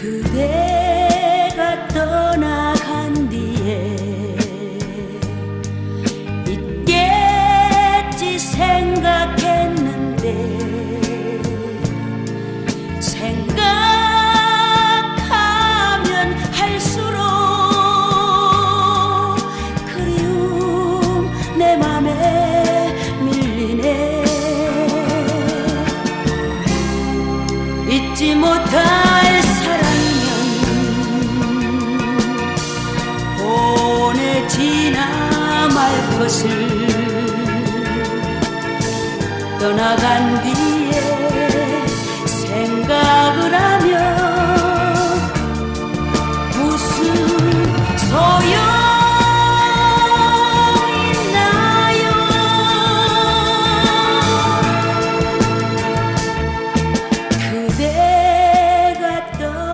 그대가 떠나간 뒤에 있겠지 생각했는데 생각하면 할수록 그리움 내 맘에 밀리네. 잊지 못한 손에 지나 말 것을 떠나간 뒤에